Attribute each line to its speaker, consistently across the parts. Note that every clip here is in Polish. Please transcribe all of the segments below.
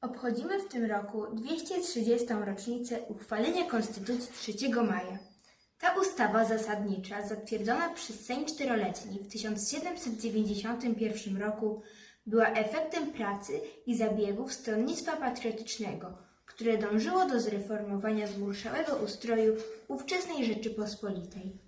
Speaker 1: Obchodzimy w tym roku 230. rocznicę uchwalenia Konstytucji 3 maja. Ta ustawa zasadnicza, zatwierdzona przez Sejm Czteroletni w 1791 roku, była efektem pracy i zabiegów stronnictwa patriotycznego, które dążyło do zreformowania zmurszałego ustroju ówczesnej Rzeczypospolitej.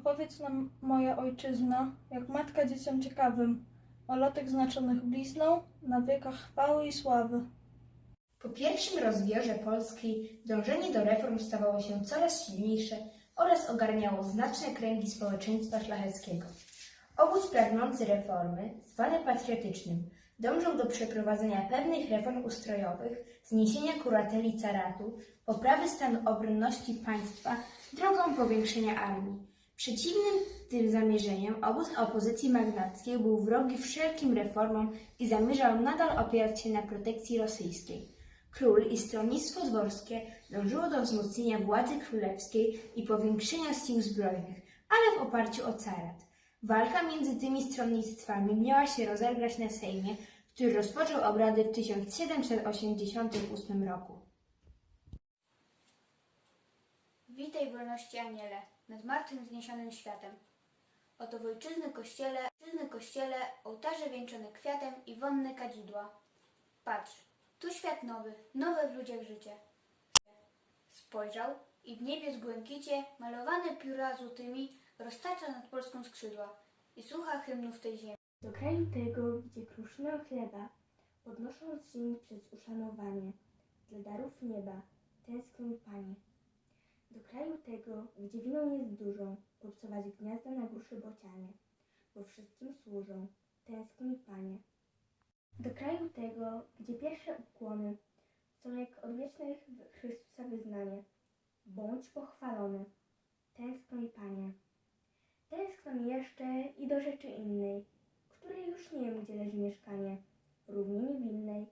Speaker 2: Opowiedz nam, moja ojczyzno, jak matka dzieciom ciekawym, o lotach znaczonych blizną, na wiekach chwały i sławy.
Speaker 1: Po pierwszym rozbiorze Polski dążenie do reform stawało się coraz silniejsze oraz ogarniało znaczne kręgi społeczeństwa szlacheckiego. Obóz pragnący reformy, zwany patriotycznym, dążył do przeprowadzenia pewnych reform ustrojowych, zniesienia kurateli caratu, poprawy stanu obronności państwa drogą powiększenia armii. Przeciwnym tym zamierzeniom obóz opozycji magnackiej był wrogi wszelkim reformom i zamierzał nadal opierać się na protekcji rosyjskiej. Król i stronnictwo dworskie dążyło do wzmocnienia władzy królewskiej i powiększenia sił zbrojnych, ale w oparciu o carat. Walka między tymi stronnictwami miała się rozegrać na Sejmie, który rozpoczął obrady w 1788 roku.
Speaker 3: Witaj wolności aniele, nad martwym zniesionym światem. Oto w ojczyzny kościele, ojczyzny kościele, ołtarze wieńczone kwiatem i wonne kadzidła. Patrz, tu świat nowy, nowe w ludziach życie. Spojrzał i w niebie z błękicie, malowane pióra złotymi, roztacza nad Polską skrzydła i słucha hymnów tej ziemi.
Speaker 4: Do kraju tego, gdzie kruszynę chleba, podnosząc ziemi przez uszanowanie, dla darów nieba, tęsknił Panie. Do kraju tego, gdzie winą jest dużą, popsować gniazda na gruszy bocianie, bo wszystkim służą, tęsknił Panie. Do kraju tego, gdzie pierwsze ukłony są jak odwieczne Chrystusa wyznanie, bądź pochwalony, tęsknił Panie. Tęskno mi jeszcze i do rzeczy innej, której już nie wiem, gdzie leży mieszkanie, równie niewinnej.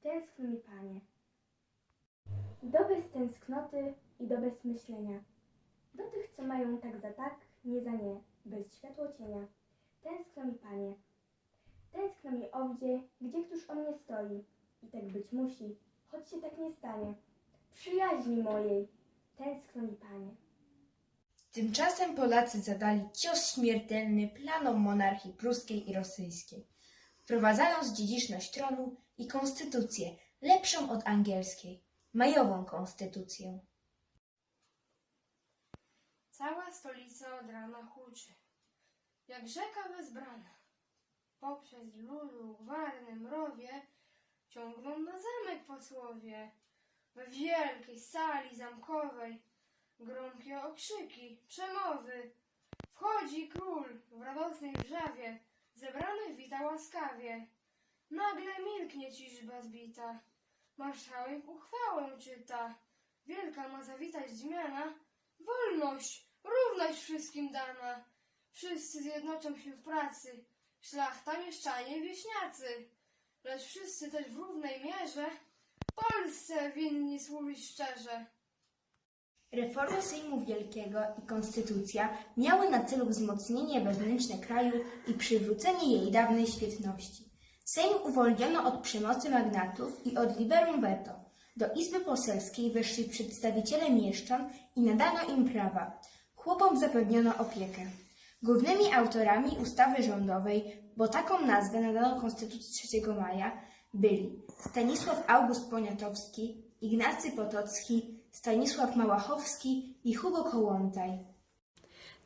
Speaker 4: Tęskno mi, Panie. Do bez tęsknoty i do bez myślenia. Do tych, co mają tak za tak, nie za nie, bez światło cienia. Tęskno mi, Panie. Tęskno mi owdzie, gdzie któż o mnie stoi. I tak być musi, choć się tak nie stanie. Przyjaźni mojej. Tęskno mi, Panie.
Speaker 1: Tymczasem Polacy zadali cios śmiertelny planom monarchii pruskiej i rosyjskiej, wprowadzając dziedziczność tronu i konstytucję lepszą od angielskiej, majową konstytucję.
Speaker 5: Cała stolica od rana huczy, jak rzeka bezbrana. Poprzez ludu, gwarne, mrowie ciągną na zamek posłowie. We wielkiej sali zamkowej gromkie okrzyki, przemowy. Wchodzi król w radosnej wrzawie, zebranych wita łaskawie. Nagle milknie ciżba zbita, marszałek uchwałę czyta. Wielka ma zawitać zmiana, Wolność, równość wszystkim dana. Wszyscy zjednoczą się w pracy, szlachta, mieszczanie, wieśniacy. Lecz wszyscy też w równej mierze Polsce winni służyć szczerze.
Speaker 1: Reformy Sejmu Wielkiego i konstytucja miały na celu wzmocnienie wewnętrzne kraju i przywrócenie jej dawnej świetności. Sejm uwolniono od przemocy magnatów i od liberum veto. Do Izby Poselskiej weszli przedstawiciele mieszczan i nadano im prawa. Chłopom zapewniono opiekę. Głównymi autorami ustawy rządowej, bo taką nazwę nadano Konstytucji 3 maja, byli Stanisław August Poniatowski, Ignacy Potocki, Stanisław Małachowski i Hugo Kołłątaj.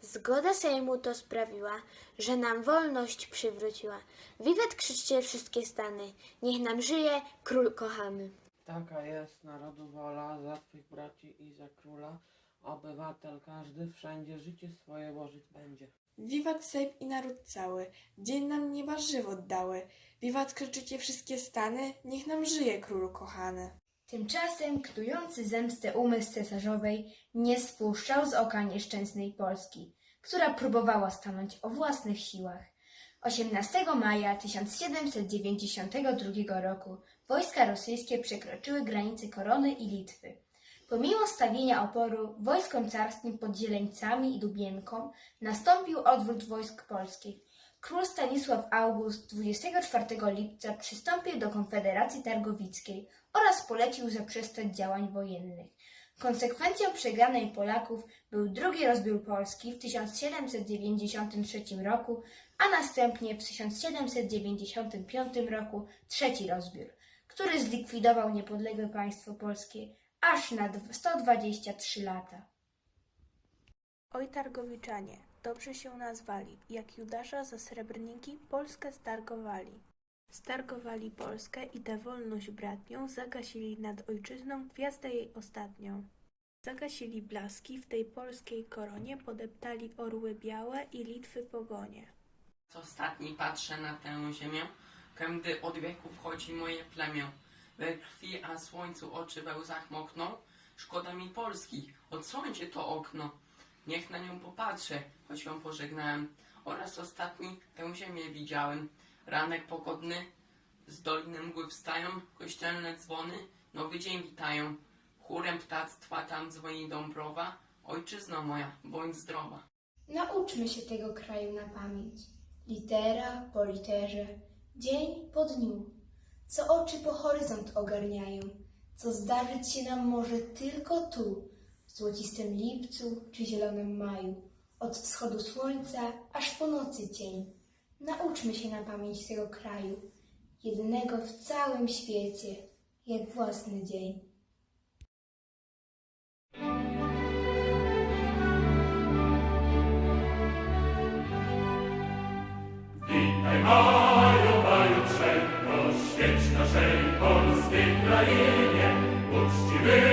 Speaker 6: Zgoda Sejmu to sprawiła, że nam wolność przywróciła. Wiwet krzyczcie wszystkie stany, niech nam żyje król kochany.
Speaker 7: Taka jest narodu wola za twych braci i za króla. Obywatel każdy wszędzie życie swoje łożyć będzie.
Speaker 8: Wiwat Sejm i naród cały, dzień nam nieba żywot dały. Wiwat krzyczycie wszystkie stany, niech nam żyje królu kochany.
Speaker 1: Tymczasem knujący zemstę umysł cesarzowej nie spuszczał z oka nieszczęsnej Polski, która próbowała stanąć o własnych siłach. 18 maja 1792 roku wojska rosyjskie przekroczyły granice Korony i Litwy. Pomimo stawienia oporu wojskom carskim pod Zieleńcami i Dubienką nastąpił odwrót wojsk polskich Król Stanisław August 24 lipca przystąpił do Konfederacji Targowickiej oraz polecił zaprzestać działań wojennych. Konsekwencją przegranej Polaków był drugi rozbiór Polski w 1793 roku, a następnie w 1795 roku trzeci rozbiór, który zlikwidował niepodległe państwo polskie aż na dw- 123 lata.
Speaker 2: Oj targowiczanie, dobrze się nazwali, jak Judasza za srebrniki Polskę stargowali. Stargowali Polskę i tę wolność bratnią zagasili nad ojczyzną gwiazdę jej ostatnią. Zagasili blaski w tej polskiej koronie, podeptali orły białe i Litwy pogonie.
Speaker 7: Z ostatni patrzę na tę ziemię, kędy od wieków chodzi moje plemię. We krwi, a słońcu oczy we łzach mokną. Szkoda mi Polski, odsłońcie to okno. Niech na nią popatrzę, choć ją pożegnałem. Oraz ostatni tę ziemię widziałem. Ranek pogodny, z doliny mgły wstają, kościelne dzwony, nowy dzień witają. Chórem ptactwa tam dzwoni Dąbrowa, ojczyzno moja, bądź zdrowa.
Speaker 1: Nauczmy się tego kraju na pamięć. Litera po literze, dzień po dniu, co oczy po horyzont ogarniają, co zdarzyć się nam może tylko tu, złocistym lipcu czy zielonym maju, od wschodu słońca aż po nocy cień. Nauczmy się na pamięć tego kraju, jedynego w całym świecie, jak własny dzień.
Speaker 9: Witaj maju, maju trzego, świeć naszej polskiej krainie, uczcimy